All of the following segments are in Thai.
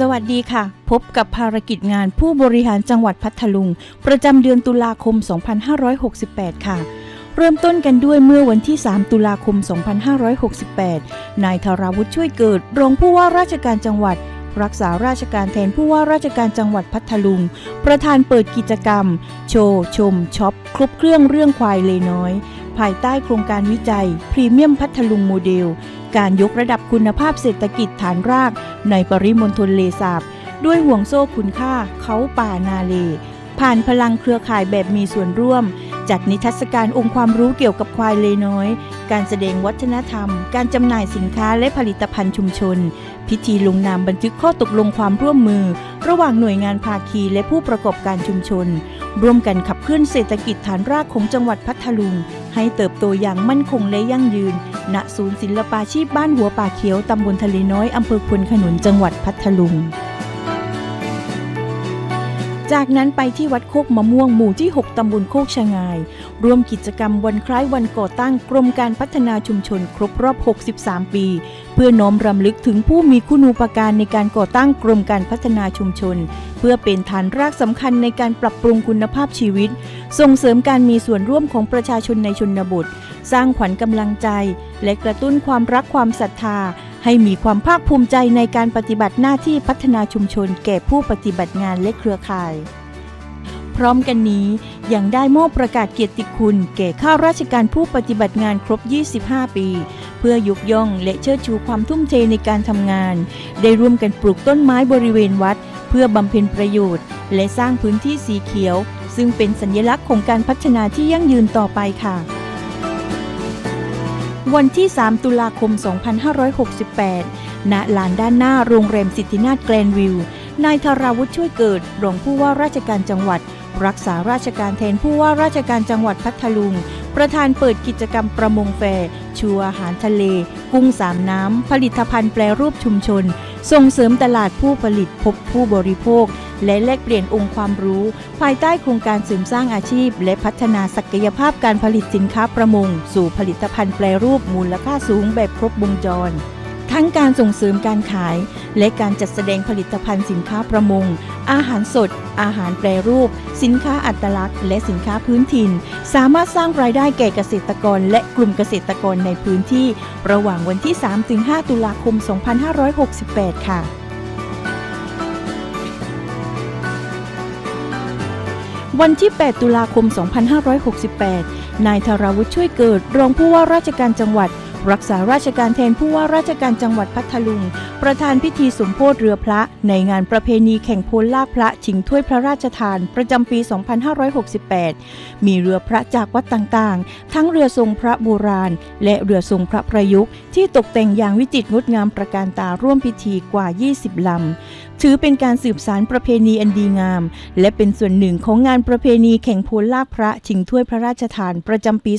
สวัสดีค่ะ พบกับภารกิจงานผู้บริหารจังหวัดพัทลุง ประจำเดือนตุลาคม 2568 ค่ะ เริ่มต้นกันด้วยเมื่อวันที่ 3 ตุลาคม 2568 นายธราวุฒิช่วยเกิด รองผู้ว่าราชการจังหวัด รักษาราชการแทนผู้ว่าราชการจังหวัดพัทลุง ประธานเปิดกิจกรรม โชว์ชมช็อป ครบเครื่องเรื่องควายเลน้อย ภายใต้โครงการวิจัยพรีเมียมพัทลุงโมเดลการยกระดับคุณภาพเศรษฐกิจฐานราก ในปริมณฑลเลสาบ ด้วยห่วงโซ่คุณค่าเขาป่านาเล ผ่านพลังเครือข่ายแบบมีส่วนร่วม จัดนิทรรศการองค์ความรู้เกี่ยวกับควายเลน้อย การแสดงวัฒนธรรม การจำหน่ายสินค้าและผลิตภัณฑ์ชุมชน พิธีลงนามบันทึกข้อตกลงความร่วมมือ ระหว่างหน่วยงานภาคีและผู้ประกอบการชุมชน ร่วมกันขับเคลื่อนเศรษฐกิจฐานรากของจังหวัดพัทลุง ให้เติบโตอย่างมั่นคงและยั่งยืน ณ ศูนย์ศิลปาชีพบ้านหัวป่าเขียว ตำบลทะเลน้อย อำเภอควนขนุน จังหวัดพัทลุง จากนั้นไปที่วัดโคกมะม่วงหมู่ที่ 6 ตำบลโคกชะงาย ร่วมกิจกรรมวันคล้ายวันก่อตั้งกรมการพัฒนาชุมชนครบรอบ 63 ปี เพื่อน้อมรำลึกถึงผู้มีคุณูปการในการก่อตั้งกรมการพัฒนาชุมชน เพื่อเป็นฐานรากสำคัญในการปรับปรุงคุณภาพชีวิต ส่งเสริมการมีส่วนร่วมของประชาชนในชนบท สร้างขวัญกำลังใจ และกระตุ้นความรักความศรัทธา ให้มีความภาคภูมิใจในการปฏิบัติหน้าที่พัฒนาชุมชนแก่ผู้ปฏิบัติงานและเครือข่าย พร้อมกันนี้ยังได้มอบประกาศเกียรติคุณ แก่ข้าราชการผู้ปฏิบัติงานครบ 25 ปี เพื่อยกย่องและเชิดชูความทุ่มเทในการทำงาน ได้ร่วมกันปลูกต้นไม้บริเวณวัด เพื่อบำเพ็ญประโยชน์ และสร้างพื้นที่สีเขียว ซึ่งเป็นสัญลักษณ์ของการพัฒนาที่ยั่งยืนต่อไปค่ะ วันที่ 3 ตุลาคม 2568 ณ ลานด้านหน้าโรงแรมสิทธินาถแกรนวิว นายธาราวุฒิช่วยเกิด รองผู้ว่าราชการจังหวัด รักษาราชการแทนผู้ว่าราชการจังหวัดพัทลุง ประธานเปิดกิจกรรมประมงแฟร์ชูอาหารทะเล กุ้งสามน้ำ ผลิตภัณฑ์แปรรูปชุมชน ส่งเสริมตลาดผู้ผลิตพบผู้บริโภค และแลกเปลี่ยนองค์ความรู้ ภายใต้โครงการเสริมสร้างอาชีพ และพัฒนาศักยภาพการผลิตสินค้าประมง สู่ผลิตภัณฑ์แปรรูปมูลค่าสูงแบบครบวงจร ทั้งการส่งเสริมการขาย และการจัดแสดงผลิตภัณฑ์สินค้าประมง อาหารสด อาหารแปรรูป สินค้าอัตลักษณ์ และสินค้าพื้นถิ่น สามารถสร้างรายได้แก่เกษตรกร และกลุ่มเกษตรกรในพื้นที่ ระหว่างวันที่ 3-5 ตุลาคม 2568 ค่ะ วันที่ 8 ตุลาคม 2568 นายธราวุฒิช่วยเกิด รองผู้ว่าราชการจังหวัด รักษาราชการแทนผู้ว่าราชการจังหวัดพัทลุง ประธานพิธีสมโพธิเรือพระ ในงานประเพณีแข่งโพลลากพระชิงถ้วยพระราชทาน ประจำปี 2568 มีเรือพระจากวัดต่างๆ ทั้งเรือทรงพระโบราณ และเรือทรงพระประยุกต์ที่ตกแต่งอย่างวิจิตรงดงามประการตาร่วมพิธีกว่า 20 ลำถือเป็นการสืบสารประเพณีอันดีงาม และเป็นส่วนหนึ่งของงานประเพณีแข่งโพลลากพระชิงถ้วยพระราชทานประจำปี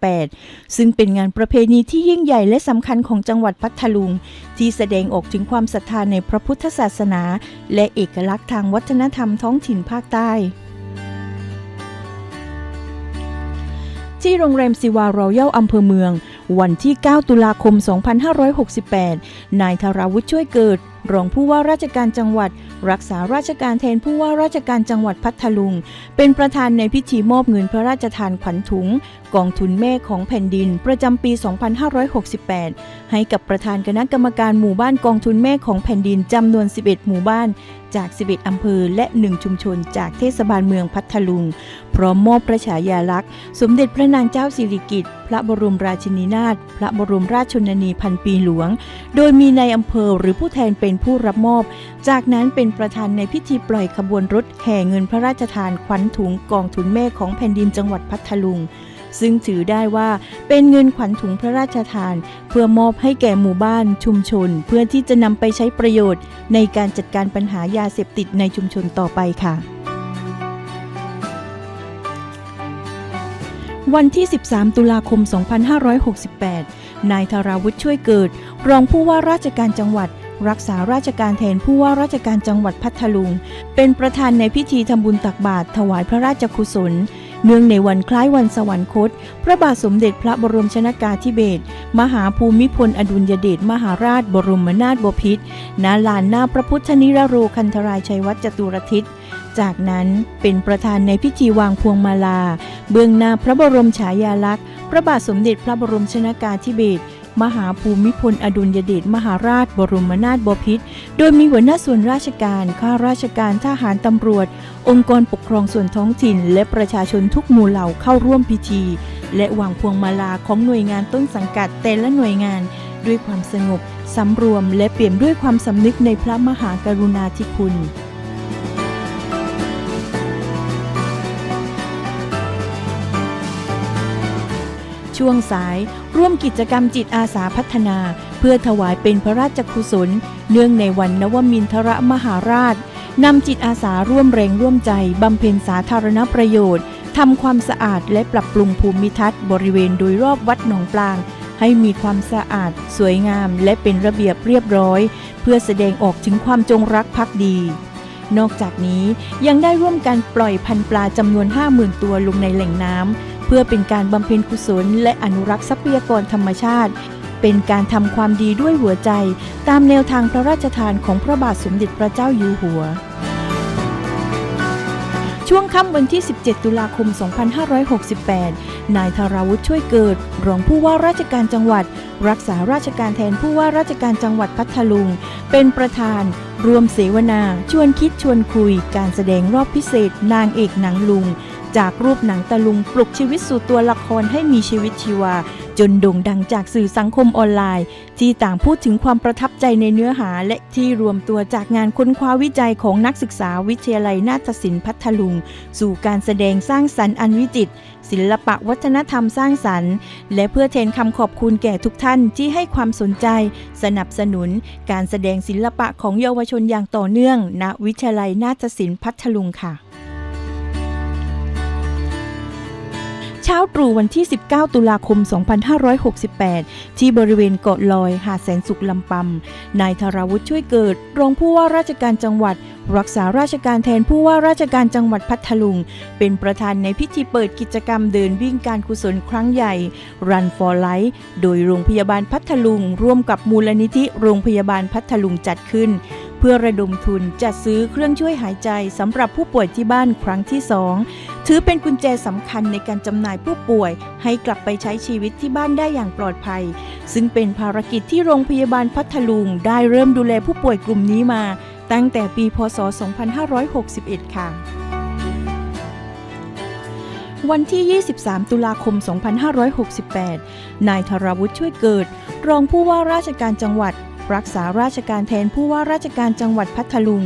2568 ซึ่งเป็นงานประเพณีที่ยิ่งใหญ่และสำคัญของจังหวัดพัทลุง ที่แสดงออกถึงความศรัทธาในพระพุทธศาสนา และเอกลักษณ์ทางวัฒนธรรมท้องถิ่นภาคใต้ที่โรงแรมซิวารอยัลอำเภอเมือง วันที่ 9 ตุลาคม 2568 นายธราวุฒิช่วยเกิด รองผู้ว่าราชการจังหวัด รักษาราชการแทนผู้ว่าราชการจังหวัดพัทลุง เป็นประธานในพิธีมอบเงินพระราชทานขวัญถุง กองทุนแม่ของแผ่นดิน ประจำปี 2568 ให้กับประธานคณะกรรมการหมู่บ้านกองทุนแม่ของแผ่นดินจำนวน 11 หมู่บ้านจาก 11 อำเภอ และ 1 ชุมชน จากเทศบาลเมืองพัทลุง พร้อมมอบพระฉายาลักษณ์ สมเด็จพระนางเจ้าสิริกิติ์ พระบรมราชินีนาถ พระบรมราชชนนีพันปีหลวง โดยมีในายอำเภอหรือผู้แทนเป็นผู้รับมอบ จากนั้นเป็นประธานในพิธีปล่อยขบวนรถแห่เงินพระราชทานขวัญถุงกองทุนแม่ของแผ่นดินจังหวัดพัทลุง ซึ่งถือได้ว่าเป็นเงินขวัญถุงพระราชทาน เพื่อมอบให้แก่หมู่บ้านชุมชน เพื่อที่จะนำไปใช้ประโยชน์ ในการจัดการปัญหายาเสพติดในชุมชนต่อไปค่ะวันที่ 13 ตุลาคม 2568 นายธาราวุฒิช่วยเกิด รองผู้ว่าราชการจังหวัด รักษาราชการแทนผู้ว่าราชการจังหวัดพัทลุง เป็นประธานในพิธีทำบุญตักบาตรถวายพระราชกุศล เนื่องในวันคล้ายวันสวรรคต พระบาทสมเด็จพระบรมชนากาธิเบศรมหาภูมิพลอดุลยเดชมหาราชบรมนาถบพิตรณลานหน้าพระพุทธนิรโรคันธรายชัยวัฒน์จตุรทิศจากนั้นเป็นประธานในพิธีวางพวงมาลา เบื้องหน้าพระบรมฉายาลักษณ์ พระบาทสมเด็จพระบรมชนากาธิเบศร มหาภูมิพลอดุลยเดชมหาราชบรมนาถบพิตรโดยมีหัวหน้าส่วนราชการ ข้าราชการทหารตำรวจ องค์กรปกครองส่วนท้องถิ่น และประชาชนทุกหมู่เหล่าเข้าร่วมพิธี และวางพวงมาลาของหน่วยงานต้นสังกัดแต่ละหน่วยงาน ด้วยความสงบสำรวม และเปี่ยมด้วยความสำนึกในพระมหากรุณาธิคุณ ช่วงสายร่วมกิจกรรมจิตอาสาพัฒนา เพื่อถวายเป็นพระราชกุศล เนื่องในวันนวมินทรมหาราชนำจิตอาสาร่วมแรงร่วมใจบำเพ็ญสาธารณประโยชน์ทำความสะอาดและปรับปรุงภูมิทัศน์บริเวณโดยรอบวัดหนองปลาง ให้มีความสะอาด สวยงาม และเป็นระเบียบเรียบร้อย เพื่อแสดงออกถึงความจงรักภักดี นอกจากนี้ยังได้ร่วมกันปล่อยพันธุ์ปลาจำนวน 50,000 ตัวลงในแหล่งน้ำ เพื่อเป็นการบำเพ็ญกุศล และอนุรักษ์ทรัพยากรธรรมชาติ เป็นการทำความดีด้วยหัวใจ ตามแนวทางพระราชทานของพระบาทสมเด็จพระเจ้าอยู่หัว ช่วงค่ำวันที่ 17 ตุลาคม 2568 นายธาราวุฒิช่วยเกิด รองผู้ว่าราชการจังหวัด รักษาราชการแทนผู้ว่าราชการจังหวัดพัทลุง เป็นประธานรวมเสวนา ชวนคิดชวนคุย การแสดงรอบพิเศษ นางเอกหนังลุง จากรูปหนังตะลุงปลุกชีวิตสู่ตัวละครให้มีชีวิตชีวา จนโด่งดังจากสื่อสังคมออนไลน์ ที่ต่างพูดถึงความประทับใจในเนื้อหาและที่รวมตัวจากงานค้นคว้าวิจัยของนักศึกษาวิทยาลัยนาฏศิลป์พัทลุง สู่การแสดงสร้างสรรค์อันวิจิตรศิลปะวัฒนธรรมสร้างสรรค์ และเพื่อแทนคำขอบคุณแก่ทุกท่านที่ให้ความสนใจ สนับสนุน การแสดงศิลปะของเยาวชนอย่างต่อเนื่อง ณวิทยาลัยนาฏศิลป์พัทลุงค่ะ เช้าตรู่วันที่ 19 ตุลาคม 2568 ที่บริเวณเกาะลอยหาดแสนสุขลำปำนายธราวุฒิช่วยเกิด รองผู้ว่าราชการจังหวัด รักษาราชการแทนผู้ว่าราชการจังหวัดพัทลุง เป็นประธานในพิธีเปิดกิจกรรมเดินวิ่งการกุศลครั้งใหญ่ Run for Life โดยโรงพยาบาลพัทลุง ร่วมกับมูลนิธิโรงพยาบาลพัทลุงจัดขึ้น เพื่อระดมทุนจัดซื้อเครื่องช่วยหายใจสำหรับผู้ป่วยที่บ้านครั้งที่ 2 ถือเป็นกุญแจสำคัญในการจำหน่ายผู้ป่วย ให้กลับไปใช้ชีวิตที่บ้านได้อย่างปลอดภัย ซึ่งเป็นภารกิจที่โรงพยาบาลพัทลุง ได้เริ่มดูแลผู้ป่วยกลุ่มนี้มา ตั้งแต่ปี พศ 2561 ค่ะวันที่ 23 ตุลาคม 2568 นายธราวุฒิช่วยเกิด รองผู้ว่าราชการจังหวัด รักษาราชการแทนผู้ว่าราชการจังหวัดพัทลุง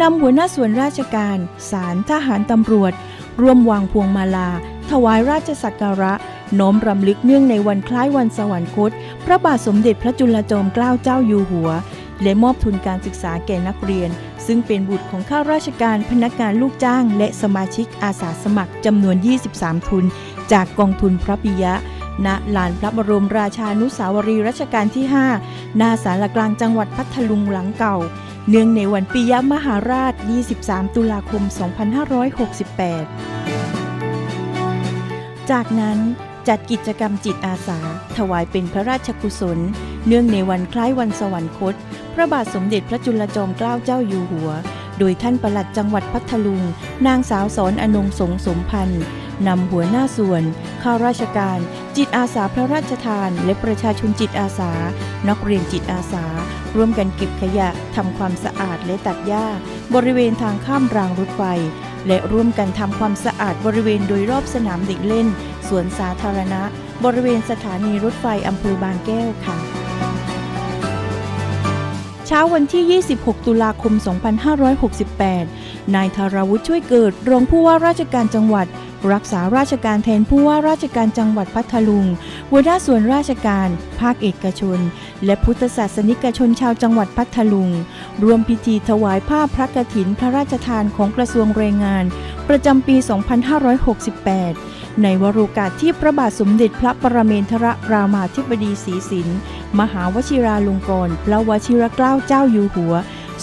นำหัวหน้าส่วนราชการศาลทหารตำรวจ ร่วมวางพวงมาลา ถวายราชสักการะ น้อมรำลึกเนื่องในวันคล้ายวันสวรรคต พระบาทสมเด็จพระจุลจอมเกล้าเจ้าอยู่หัว และมอบทุนการศึกษาแก่นักเรียน ซึ่งเป็นบุตรของข้าราชการพนักงานลูกจ้าง และสมาชิกอาสาสมัครจำนวน 23 ทุน จากกองทุนพระปิยะ ณลานพระบรมราชานุสาวรีรัชกาลที่ 5 หน้าสารกลางจังหวัดพัทลุงหลังเก่า เนื่องในวันปิยมหาราช 23 ตุลาคม 2568 จากนั้นจัดกิจกรรมจิตอาสา ถวายเป็นพระราชกุศล เนื่องในวันคล้ายวันสวรรคต พระบาทสมเด็จพระจุลจอมเกล้าเจ้าอยู่หัว โดยท่านปลัดจังหวัดพัทลุง นางสาวสอนอนงสงสมพันธ์นำหัวหน้าส่วน ข้าราชการ จิตอาสาพระราชทาน และประชาชนจิตอาสา นักเรียนจิตอาสา ร่วมกันเก็บขยะทำความสะอาดและตัดหญ้า บริเวณทางข้ามรางรถไฟ และร่วมกันทำความสะอาดบริเวณโดยรอบสนามเด็กเล่น สวนสาธารณะ บริเวณสถานีรถไฟอำเภอบางแก้วค่ะเช้าวันที่ 26 ตุลาคม 2568 นายธาราวุฒิช่วยเกิด รองผู้ว่าราชการจังหวัด รักษาราชการแทนผู้ว่าราชการจังหวัดพัทลุงหัวหน้าส่วนราชการ ภาคเอกชน และพุทธศาสนิกชนชาวจังหวัดพัทลุงรวมพิธีถวายผ้าพระกฐินพระราชทานของกระทรวงแรงงาน ประจำปี 2568 ในวโรกาสที่พระบาทสมเด็จพระปรเมนทรรามาธิบดีศรีสินมหาวชิราลงกรณ์พระวชิรเกล้าเจ้าอยู่หัว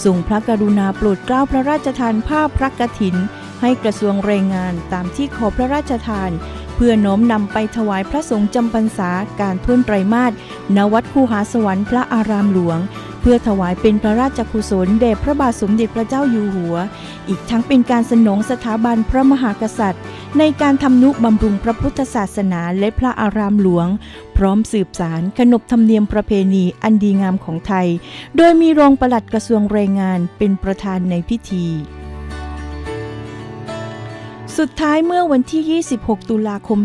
ทรงพระกรุณาโปรดเกล้าพระราชทานผ้าพระกฐิน ให้กระทรวงแรงงานตามที่ขอพระราชทาน เพื่อน้อมนำไปถวายพระสงฆ์จำพรรษาการทุ่นไตรมาสณวัดคูหาสวรรค์พระอารามหลวง เพื่อถวายเป็นพระราชกุศลแด่พระบาทสมเด็จพระเจ้าอยู่หัว อีกทั้งเป็นการสนองสถาบันพระมหากษัตริย์ ในการทำนุบำรุงพระพุทธศาสนาและพระอารามหลวง พร้อมสืบสารขนบธรรมเนียมประเพณีอันดีงามของไทย โดยมีรองปลัดกระทรวงแรงงานเป็นประธานในพิธี สุดท้ายเมื่อวันที่ 26 ตุลาคม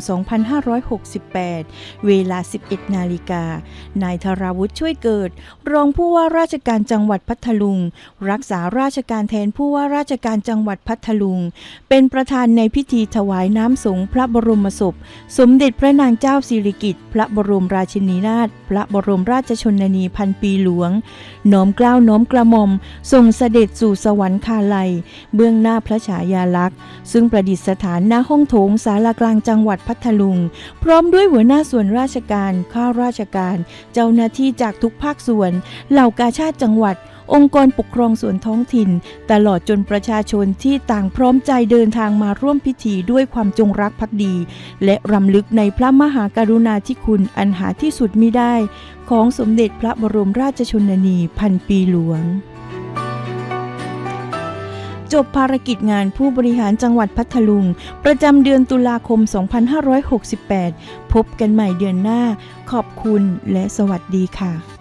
2568 เวลา 11 นาฬิกา นายธราวุฒิช่วยเกิด รองผู้ว่าราชการจังหวัดพัทลุง รักษาราชการแทนผู้ว่าราชการจังหวัดพัทลุง เป็นประธานในพิธีถวายน้ำสงพระบรมศพ สมเด็จพระนางเจ้าสิริกิติ์ พระบรมราชินีนาถ พระบรมราชชนนีพันปีหลวง น้อมกล้าวน้อมกระหม่อมส่งเสด็จสู่สวรรคาลัย เบื้องหน้าพระฉายาลักษณ์ ซึ่งประดิษฐานหน้าห้องโถงศาลากลางจังหวัดพัทลุง พร้อมด้วยหัวหน้าส่วนราชการข้าราชการ เจ้าหน้าที่จากทุกภาคส่วน เหล่ากาชาติจังหวัด องค์กรปกครองส่วนท้องถิ่น ตลอดจนประชาชนที่ต่างพร้อมใจเดินทางมาร่วมพิธีด้วยความจงรักภักดี และรำลึกในพระมหากรุณาธิคุณอันหาที่สุดมิได้ ของสมเด็จพระบรมราชชนนีพันปีหลวงจบภารกิจงานผู้บริหารจังหวัดพัทลุง ประจำเดือนตุลาคม 2568 พบกันใหม่เดือนหน้า ขอบคุณและสวัสดีค่ะ